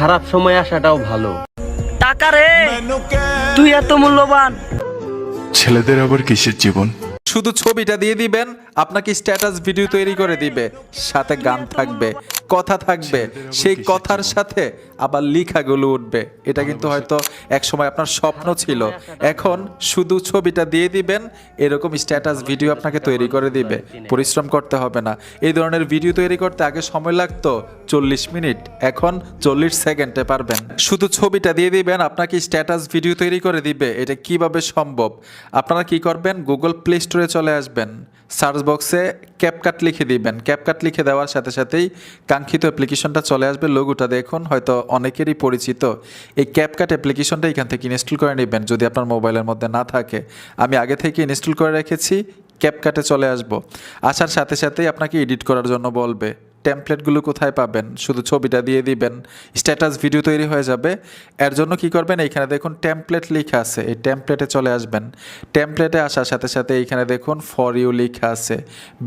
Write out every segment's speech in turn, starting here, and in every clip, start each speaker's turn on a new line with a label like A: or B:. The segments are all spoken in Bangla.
A: খারাপ সময় আসাটাও ভালো।
B: টাকা রে! তুই এত মূল্যবান।
C: ছেলেদের আবার কিসের জীবন?
D: শুধু ছবিটা দিয়ে দিবেন আপনাকে স্ট্যাটাস ভিডিও তৈরি করে দিবে সাথে গান থাকবে। কথা থাকবে সেই কথার সাথে আবার লেখাগুলো উঠবে। এটা কিন্তু হয়তো এক সময় আপনার স্বপ্ন ছিল। এখন শুধু ছবিটা দিয়ে দিবেন এরকম স্ট্যাটাস ভিডিও আপনাকে তৈরি করে দিবে। পরিশ্রম করতে হবে না। এই ধরনের ভিডিও তৈরি করতে আগে সময় লাগতো চল্লিশ মিনিট এখন চল্লিশ সেকেন্ডে পারবেন। শুধু ছবিটা দিয়ে দিবেন আপনাকে স্ট্যাটাস ভিডিও তৈরি করে দিবে। এটা কীভাবে সম্ভব? আপনারা কি করবেন? গুগল প্লে স্টোরে চলে আসবেন। সার্চ বক্সে ক্যাপকাট লিখে দিবেন। ক্যাপকাট লিখে দেওয়ার সাথে সাথেই কাঙ্ক্ষিত অ্যাপ্লিকেশনটা চলে আসবে। লোগোটা দেখুন, হয়তো অনেকেরই পরিচিত। এই ক্যাপকাট অ্যাপ্লিকেশনটা এখান থেকে ইনস্টল করে নেবেন। যদি আপনার মোবাইলের মধ্যে না থাকে। আমি আগে থেকে ইনস্টল করে রেখেছি ক্যাপকাটে চলে আসব। আসার সাথে সাথেই আপনাকে এডিট করার জন্য বলবে। টেমপ্লেটগুলো কোথায় পাবেন? শুধু ছবিটা দিয়ে দিবেন। স্ট্যাটাস ভিডিও তৈরি হয়ে যাবে। এর জন্য কি করবেন? এইখানে দেখুন টেমপ্লেট লেখা আছে। এই টেমপ্লেটে চলে আসবেন। টেমপ্লেটে আসার সাথে সাথে এইখানে দেখুন ফর ইউ লেখা আছে।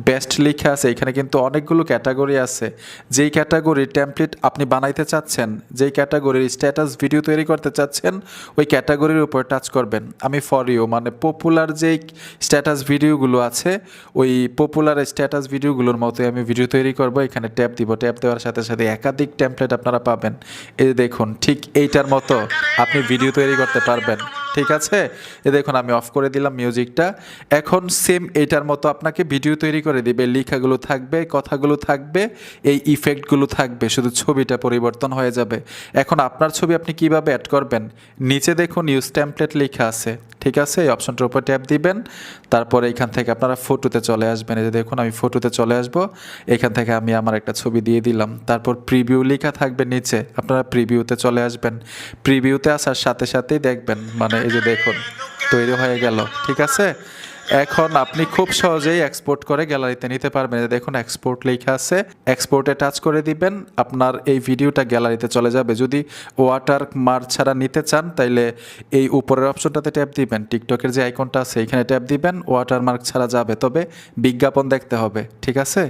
D: বেস্ট লেখা আছে। এখানে কিন্তু অনেকগুলো ক্যাটাগরি আছে। যেই ক্যাটাগরির টেমপ্লেট আপনি বানাইতে চাচ্ছেন, যেই ক্যাটাগরির স্ট্যাটাস ভিডিও তৈরি করতে চাচ্ছেন, ওই ক্যাটাগরির উপর টাচ করবেন। আমি ফর ইউ মানে পপুলার যেই স্ট্যাটাস ভিডিওগুলো আছে, ওই পপুলার স্ট্যাটাস ভিডিওগুলোর মতোই আমি ভিডিও তৈরি করব। এখানে ট্যাপ দিব, ট্যাপ দেওয়ার সাথে সাথে একাধিক ট্যাম্পলেট আপনারা পাবেন। এই দেখুন, ঠিক এইটার মতো আপনি ভিডিও তৈরি করতে পারবেন। ঠিক আছে? এ দেখুন, আমি অফ করে দিলাম মিউজিকটা এখন সেম এইটার মতো আপনাকে ভিডিও তৈরি করে দিবে। লেখাগুলো থাকবে, কথাগুলো থাকবে, এই ইফেক্টগুলো থাকবে। শুধু ছবিটা পরিবর্তন হয়ে যাবে। এখন আপনার ছবি আপনি কীভাবে অ্যাড করবেন? নিচে দেখুন ইউজ টেমপ্লেট লেখা আছে। ঠিক আছে? এই অপশনটার উপর ট্যাপ দিবেন। তারপরে এখান থেকে আপনারা ফটোতে চলে আসবেন। এই যে দেখুন, আমি ফটোতে চলে আসব। এখান থেকে আমি আমার একটা ছবি দিয়ে দিলাম। তারপর প্রিভিউ লেখা থাকবে নিচে। আপনারা প্রিভিউতে চলে আসবেন। প্রিভিউতে আসার সাথে সাথেই দেখবেন। মানে এই যে দেখুন, তৈরি হয়ে গেল, ঠিক আছে? এখন আপনি খুব সহজেই এক্সপোর্ট করে গ্যালারিতে নিতে পারবেন। দেখুন এক্সপোর্ট লেখা আছে। এক্সপোর্টে টাচ করে দিবেন। আপনার এই ভিডিওটা গ্যালারিতে চলে যাবে। যদি ওয়াটার মার্ক ছাড়া নিতে চান, তাইলে এই উপরের অপশনটাতে ট্যাপ দিবেন। টিকটকের যে আইকনটা আছে, এখানে ট্যাপ দিবেন। ওয়াটার মার্ক ছাড়া যাবে। তবে বিজ্ঞাপন দেখতে হবে, ঠিক আছে?